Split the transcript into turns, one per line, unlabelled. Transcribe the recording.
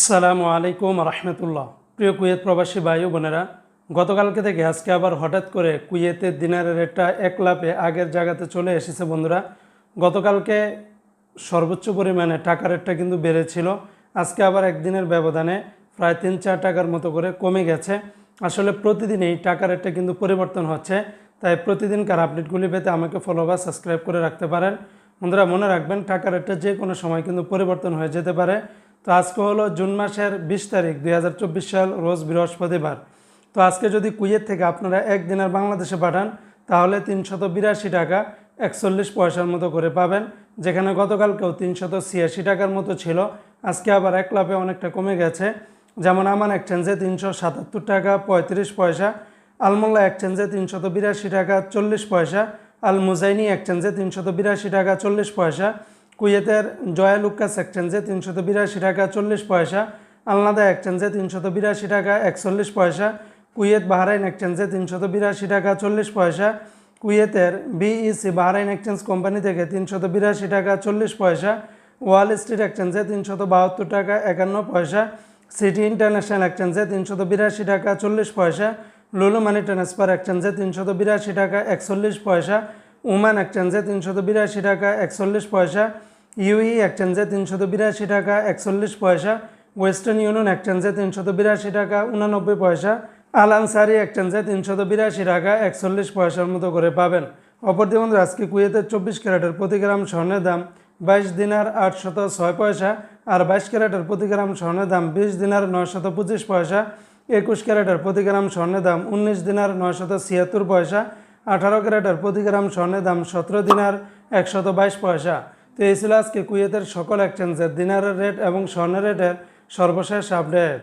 আসসালামু আলাইকুম রহমতুল্লাহ। প্রিয় কুয়েত প্রবাসী ভাই বোনেরা, গতকালকে থেকে আজকে আবার হঠাৎ করে কুয়েতের দিনারের রেটটা এক লাপে আগের জায়গাতে চলে এসেছে বন্ধুরা। গতকালকে সর্বোচ্চ পরিমাণে টাকা রেটটা কিন্তু বেড়েছিল। আজকে আবার একদিনের ব্যবধানে প্রায় তিন চার টাকার মতো করে কমে গেছে। আসলে প্রতিদিনই টাকা রেটটা কিন্তু পরিবর্তন হচ্ছে। তাই প্রতিদিনকার আপডেটগুলি পেতে আমাকে ফলো বা সাবস্ক্রাইব করে রাখতে পারেন। বন্ধুরা, মনে রাখবেন, টাকা রেটটা যে কোনো সময় কিন্তু পরিবর্তন হয়ে যেতে পারে। তো আজকে হলো জুন মাসের বিশ তারিখ, দুই হাজার চব্বিশ সাল, রোজ বৃহস্পতিবার। তো আজকে যদি কুয়েত থেকে আপনারা একদিনের বাংলাদেশে পাঠান, তাহলে তিনশত বিরাশি টাকা একচল্লিশ পয়সার মতো করে পাবেন, যেখানে গতকালকেও তিনশত ছিয়াশি টাকার মতো ছিল। আজকে আবার এক লাভে অনেকটা কমে গেছে। যেমন আমান এক্সচেঞ্জে তিনশো সাতাত্তর টাকা পঁয়ত্রিশ পয়সা আলমোল্লা এক্সচেঞ্জে তিনশত বিরাশি টাকা চল্লিশ পয়সা আল মুজাইনি এক্সচেঞ্জে তিনশত বিরাশি টাকা চল্লিশ পয়সা কুয়েতের জয়া লুক্কাস এক্সচেঞ্জে তিনশত বিরাশি টাকা চল্লিশ পয়সা, আলনাদা এক্সচেঞ্জে তিনশত বিরাশি টাকা একচল্লিশ পয়সা, কুয়েত বাহরাইন এক্সচেঞ্জে তিনশত বিরাশি টাকা চল্লিশ পয়সা, কুয়েতের বিইসি বাহরাইন এক্সচেঞ্জ কোম্পানি থেকে তিনশত বিরাশি টাকা চল্লিশ পয়সা, ওয়াল স্ট্রিট এক্সচেঞ্জে তিনশত বাহাত্তর টাকা একান্ন পয়সা, সিটি ইন্টারন্যাশনাল এক্সচেঞ্জে তিনশত বিরাশি টাকা চল্লিশ পয়সা, লুলু মানি ট্রান্সফার এক্সচেঞ্জে তিনশত বিরাশি টাকা একচল্লিশ পয়সা, উমান এক্সচেঞ্জে তিনশত বিরাশি টাকা একচল্লিশ পয়সা ইউই এক্সচেঞ্জে তিনশত বিরাশি টাকা, একচল্লিশ পয়সা, ওয়েস্টার্ন ইউনিয়ন এক্সচেঞ্জে তিনশত বিরাশি টাকা, উনানব্বই পয়সা আল আনসারি এক্সচেঞ্জে তিনশত বিরাশি টাকা, একচল্লিশ পয়সার মতো করে পাবেন। অপরদি বন্ধু, আজকে কুয়েতের চব্বিশ ক্যারেটের প্রতি গ্রাম স্বর্ণের দাম বাইশ দিনার আটশত ছয় পয়সা আর বাইশ ক্যারেটের প্রতি গ্রাম স্বর্ণের দাম বিশ দিনার নয়শত পঁচিশ পয়সা। একুশ ক্যারেটের প্রতি গ্রাম স্বর্ণের দাম উনিশ দিনার নয়শত ছিয়াত্তর পয়সা। আঠারো ক্যারেটের প্রতি গ্রাম স্বর্ণের দাম সতেরো দিনার একশত বাইশ পয়সা। তো এই ছিল আজকে কুয়েতের সকল এক্সচেঞ্জের দিনারের রেট এবং স্বর্ণের রেটের সর্বশেষ আপডেট